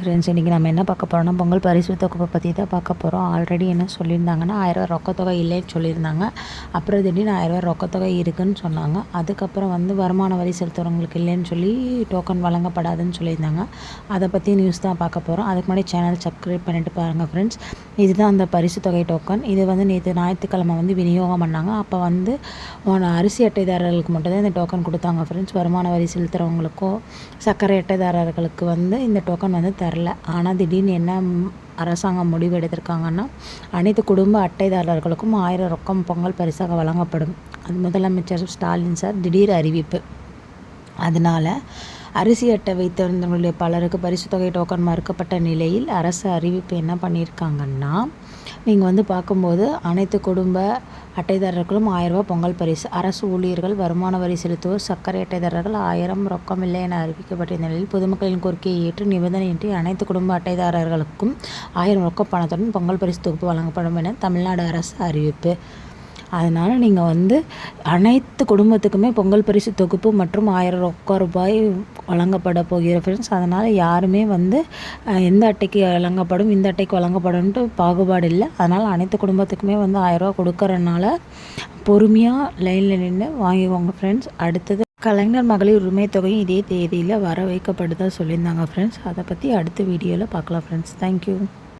Friends இன்றைக்கி நம்ம என்ன பார்க்க போகிறோம்னா பொங்கல் பரிசு தொகுப்பை பற்றி தான் பார்க்க போகிறோம் ஆல்ரெடி என்ன சொல்லியிருந்தாங்கன்னா ஆயிரரூவா ரொக்கத்தொகை இல்லைன்னு சொல்லியிருந்தாங்க. அப்புறம் திடீர்னு ஆயிரரூவா ரொக்கத்தொகை இருக்குன்னு சொன்னாங்க. அதுக்கப்புறம் வந்து வருமான வரி செலுத்துகிறவங்களுக்கு இல்லைன்னு சொல்லி டோக்கன் வழங்கப்படாதுன்னு சொல்லியிருந்தாங்க. அதை பற்றி நியூஸ் தான் பார்க்க போகிறோம் அதுக்கு முன்னாடி சேனல் சப்ஸ்கிரைப் பண்ணிட்டு பாருங்கள் ஃப்ரெண்ட்ஸ் இதுதான் அந்த பரிசு தொகை டோக்கன் இது வந்து நேற்று ஞாயிற்றுக்கிழமை வந்து விநியோகம் பண்ணாங்க. அப்போ வந்து அரிசி அட்டைதாரர்களுக்கு மட்டும்தான் இந்த டோக்கன் கொடுத்தாங்க ஃப்ரெண்ட்ஸ் வருமான வரி செலுத்துகிறவங்களுக்கோ சர்க்கரை அட்டைதாரர்களுக்கு வந்து இந்த டோக்கன் வந்து தரல. ஆனால் திடீர்னு என்ன அரசாங்கம் முடிவு எடுத்திருக்காங்கன்னா அனைத்து குடும்ப அட்டைதாரர்களுக்கும் ஆயிரம் ரொக்கம் பொங்கல் பரிசாக வழங்கப்படும். அது முதலமைச்சர் ஸ்டாலின் சார் திடீர் அறிவிப்பு. அதனால் அரிசி அட்டை வைத்திருந்தவர்களுடைய பலருக்கு பரிசு தொகை டோக்கன் மறுக்கப்பட்ட நிலையில் அரசு அறிவிப்பு என்ன பண்ணியிருக்காங்கன்னா நீங்கள் வந்து பார்க்கும்போது அனைத்து குடும்ப அட்டைதாரர்களும் ஆயிரம் பொங்கல் பரிசு. அரசு ஊழியர்கள் வருமான வரி செலுத்துவோர் சர்க்கரை அட்டைதாரர்கள் ஆயிரம் ரொக்கம் இல்லை என அறிவிக்கப்பட்ட நிலையில் பொதுமக்களின் கோரிக்கையை ஏற்று நிபந்தனையின்றி அனைத்து குடும்ப அட்டைதாரர்களுக்கும் ஆயிரம் ரொக்க பணத்துடன் பொங்கல் பரிசு தொகுப்பு வழங்கப்படும் என தமிழ்நாடு அரசு அறிவிப்பு. அதனால் நீங்கள் வந்து அனைத்து குடும்பத்துக்குமே பொங்கல் பரிசு தொகுப்பு மற்றும் ஆயிரம் ரொக்க ரூபாய் வழங்கப்பட போகிற ஃப்ரெண்ட்ஸ் அதனால் யாருமே வந்து எந்த அட்டைக்கு வழங்கப்படும் இந்த அட்டைக்கு வழங்கப்படும்ன்ட்டு பாகுபாடு இல்லை. அதனால் அனைத்து குடும்பத்துக்குமே வந்து ஆயிரரூவா கொடுக்கறனால பொறுமையாக லைனில் நின்று வாங்கிக்கோங்க ஃப்ரெண்ட்ஸ் அடுத்தது கலைஞர் மகளிர் உரிமை தொகையும் இதே தேதியில் வர வைக்கப்படுதா சொல்லியிருந்தாங்க ஃப்ரெண்ட்ஸ் அதை பற்றி அடுத்த வீடியோவில் பார்க்கலாம் ஃப்ரெண்ட்ஸ் தேங்க்யூ